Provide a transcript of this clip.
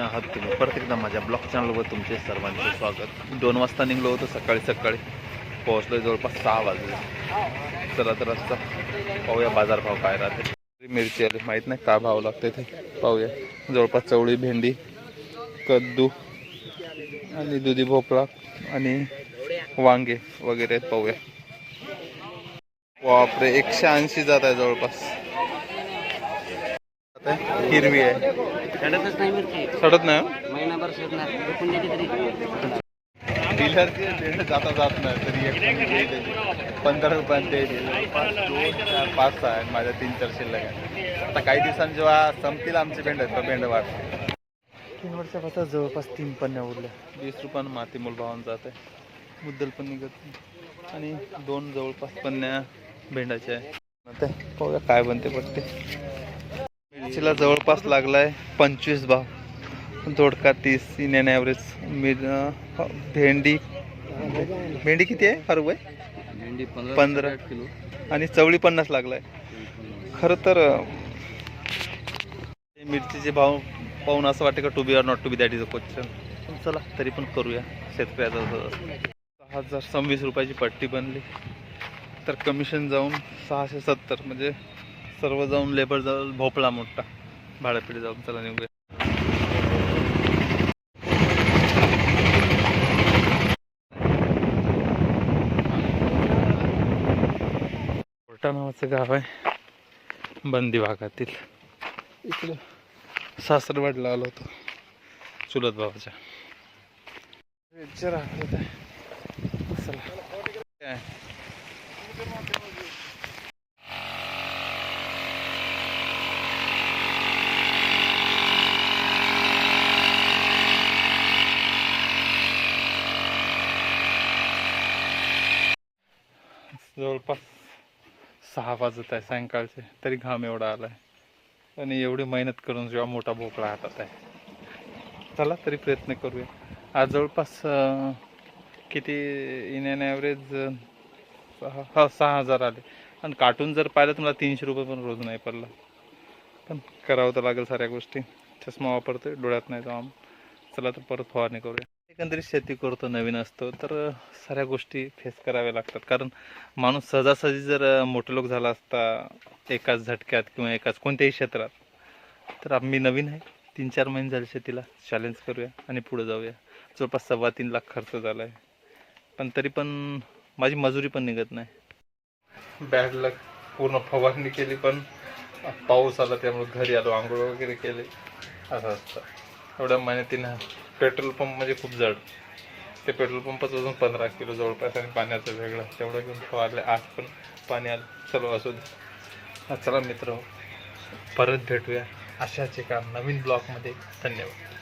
आहात तुम्ही. परत एकदा माझ्या ब्लॉग चॅनलवर तुमचे सर्वांचे स्वागत. दोन वाजता निघलो होतो सकाळी सकाळी. पोहोचलो जवळपास सहा वाजले. चला तर रस्ता पाहूया बाजारभाव काय राहते. मिरची आली. माहीत नाही का भाव लागते ते. पाहूया. जवळपास चवळी भेंडी कद्दू आणि दुधी भोपळा आणि वांगे वगैरे आहेत पाहूया. बापरे एकशे ऐंशी जात आहे जवळपास. हिरवी आहे. चढतच नाही मिरची. सडत नाही हो? महिनाभर विकून तरी. डीलरचे जाता जात नाही तरी एक. पंधरा रुपयात देईल पाच दोन चार पाच सहा आहेत माझ्या तीन चार शिल्लक आहे आता काही दिवसांनी जेव्हा संपतील आमचे भेंड आहेत तर भेंड वाढ. तीन वर्षात आता जवळपास तीन पन्न्या उरल्या वीस रुपयानं माती मूल भावानं जात. आहे मुद्दल पण निघत नाही. आणि दोन जवळपास पन्न्या भेंडाच्या आहे पाहूया काय बनते पडते मिरचीला जवळपास लागलाय पंचवीस भाव दोडका तीस इन ॲव्हरेज मिर अं, भेंडी. भेंडी किती आहे? आहे भेंडी पंधरा. किलो. आणि चवळी पन्नास लागलाय. खरं तर हे मिरचीचे भाव पाहून असं वाटतं का to be or not to be that is a question चला तरी पण करूया. शेतकऱ्याचं सहा हजार सव्वीस रुपयाची पट्टी बनली. तर कमिशन जाऊन सहाशे सत्तर म्हणजे सर्व जाऊन लेबर जाऊन भोपळा मोठा. भाड्यापिढी जाऊन चला निघूया. कोर्टा नावाचं गाव आहे. बंदी भागातील. इकडं सासरवाडला आलो होतो. चुलत भावाच्या. जवळपास सहा वाजत आहे सायंकाळचे तरी घाम एवढा आला आहे आणि एवढी मेहनत करून जेव्हा मोठा भोपळा हातात आहे. चला तरी प्रयत्न करूया. आज जवळपास किती इन ॲन ॲव्हरेज सहा हा सहा हजार आले. आणि काटून जर पाहिलं तर मला तीनशे रुपये पण रोज नाही पडला. पण करावं तर लागेल साऱ्या गोष्टी. चष्मा वापरतोय डोळ्यात नाही जाऊन चला तर परत फवारणी करूया. एकंदरीत शेती करतो नवीन असतो तर साऱ्या गोष्टी फेस कराव्या लागतात. कारण माणूस सहजासहजी जर मोठे लोक झाला असता एकाच झटक्यात किंवा एकाच कोणत्याही क्षेत्रात तर आम्ही नवीन आहे. तीन चार महिने झाले शेतीला. चॅलेंज करूया आणि पुढे जाऊया. जवळपास सव्वा तीन लाख खर्च झाला आहे पण तरी पण माझी मजुरी पण निघत नाही. बॅड लक पूर्ण फवारणी केली पण पाऊस आला त्यामुळे घरी आलो आंघोळ वगैरे केले. असं असतं. एवढ्या मेहनतीनं पेट्रोल पंप म्हणजे खूप जड. ते पेट्रोल पंपाचं अजून पंधरा किलो जवळपास आणि पाण्याचं वेगळं. तेवढं घेऊन फवारले आज पण पाणी आलं चलो असू दे हा, चला मित्र परत भेटूया अशाच एका नवीन ब्लॉगमध्ये. धन्यवाद.